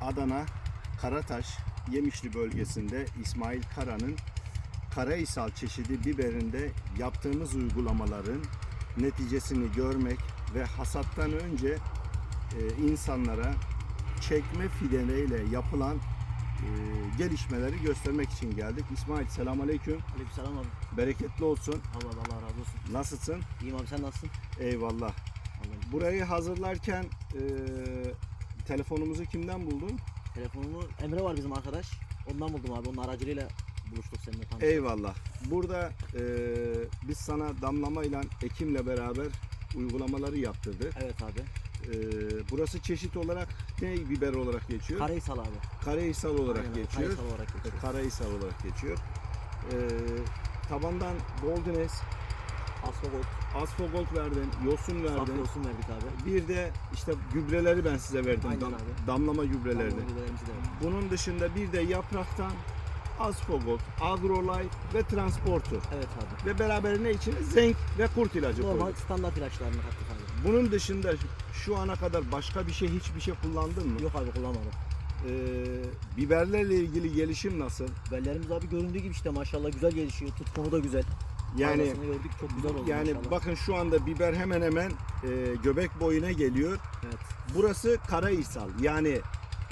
Adana, Karataş, Yemişli bölgesinde İsmail Kara'nın Karahisal çeşidi biberinde yaptığımız uygulamaların neticesini görmek ve hasattan önce e, insanlara çekme fideleriyle yapılan e, gelişmeleri göstermek için geldik. İsmail selamünaleyküm. Aleykümselam abi. Bereketli olsun. Allah Allah razı olsun. Nasılsın? İyiyim abi sen nasılsın? Eyvallah. Burayı hazırlarken e, telefonumuzu kimden buldun? Telefonumu Emre var bizim arkadaş. Ondan buldum abi. Onun aracılığıyla buluştuk seninle tanıştık. Eyvallah. Burada e, biz sana damlamayla ekimle beraber uygulamaları yaptırdık. Evet abi. E, burası çeşit olarak ne biber olarak geçiyor? Karahisal abi. Karahisal olarak Aynen, geçiyor. Karahisal olarak geçiyor. Karahisal olarak geçiyor. E, tabandan Goldenes, Asfalt, Asfogold verdin, yosun verdin. saf yosun verdik abi. Bir de işte gübreleri ben size verdim. Aynen Dam- abi. damlama gübrelerini. Tamam, gübrelerimizi de verdik. Bunun dışında bir de yapraktan Asfogold, Agrolife ve Transporter. Evet abi. Ve beraberinde içine zenk ve kurt ilacı Normal koyduk. standart ilaçlarını kattık abi. Bunun dışında şu ana kadar başka bir şey hiçbir şey kullandın mı? Yok abi kullanmadım. Ee, biberlerle ilgili gelişim nasıl? Biberlerimiz abi göründüğü gibi işte maşallah güzel gelişiyor. Tutkunu da güzel. Yani gördük çok güzel oldu yani maşallah. bakın şu anda biber hemen hemen e, göbek boyuna geliyor. Evet. Burası Karahisal yani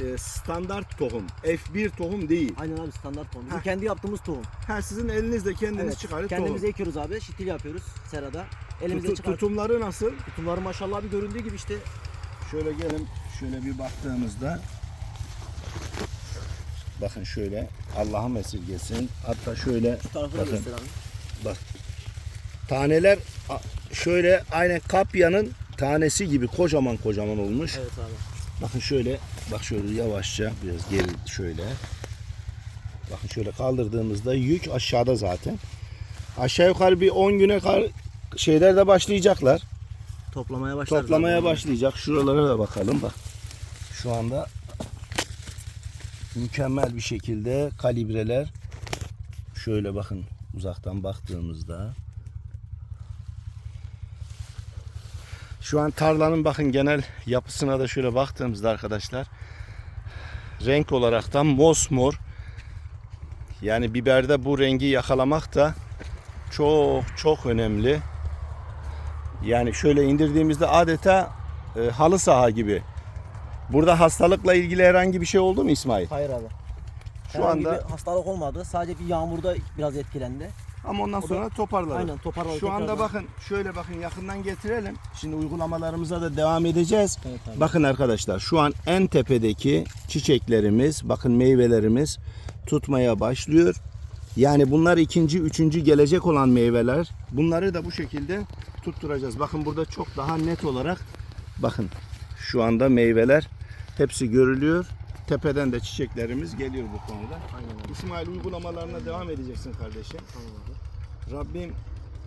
e, standart tohum. F1 tohum değil. Aynen abi standart tohum. Bizim Heh. kendi yaptığımız tohum. Ha sizin elinizle kendiniz Evet. çıkarıp Kendimiz tohum. ekiyoruz abi. Şitil yapıyoruz serada. Elimizde Tutu- çıkartıp tutumları nasıl? tutumları maşallah bir göründüğü gibi işte Şöyle gelin şöyle bir baktığımızda bakın şöyle Allah'ım esirgesin. Hatta şöyle şu tarafı da Bakın. Abi. taneler şöyle aynen kapyanın tanesi gibi kocaman kocaman olmuş. Evet abi. Bakın şöyle bak şöyle yavaşça biraz geri şöyle. Bakın şöyle kaldırdığımızda yük aşağıda zaten. Aşağı yukarı bir 10 güne kar şeyler de başlayacaklar. Toplamaya başlarız. Toplamaya başlayacak. Şuralara da bakalım bak. Şu anda mükemmel bir şekilde kalibreler. Şöyle bakın uzaktan baktığımızda. Şu an tarlanın bakın genel yapısına da şöyle baktığımızda arkadaşlar renk olaraktan mosmor yani biberde bu rengi yakalamak da çok çok önemli. Yani şöyle indirdiğimizde adeta e, halı saha gibi. Burada hastalıkla ilgili herhangi bir şey oldu mu İsmail? Hayır abi. Şu Herhangi anda bir hastalık olmadı. Sadece bir yağmurda biraz etkilendi. ama ondan O da- sonra toparladı. Aynen toparladı. Şu anda tekrardan. bakın şöyle bakın yakından getirelim. Şimdi uygulamalarımıza da devam edeceğiz. Evet abi. Bakın arkadaşlar şu an en tepedeki çiçeklerimiz, bakın meyvelerimiz tutmaya başlıyor. Yani bunlar ikinci, üçüncü gelecek olan meyveler. Bunları da bu şekilde tutturacağız. Bakın burada çok daha net olarak bakın şu anda meyveler hepsi görülüyor. Tepeden de çiçeklerimiz geliyor bu konuda. Aynen. İsmail uygulamalarına devam edeceksin kardeşim. Tamam abi. Rabbim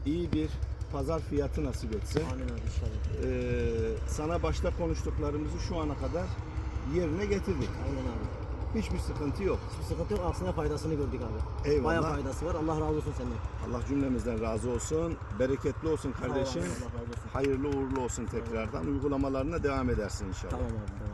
iyi bir pazar fiyatı nasip etsin. Aynen abi inşallah. Ee, sana başta konuştuklarımızı şu ana kadar yerine getirdik. Aynen abi. Hiçbir sıkıntı yok. Hiçbir sıkıntı yok. Aslında faydasını gördük abi. Eyvallah. Bayağı faydası var. Allah razı olsun senden. Allah cümlemizden razı olsun. Bereketli olsun kardeşim. Allah razı olsun. Hayırlı uğurlu olsun tekrardan. Uygulamalarına devam edersin inşallah. Tamam abi. Tamam.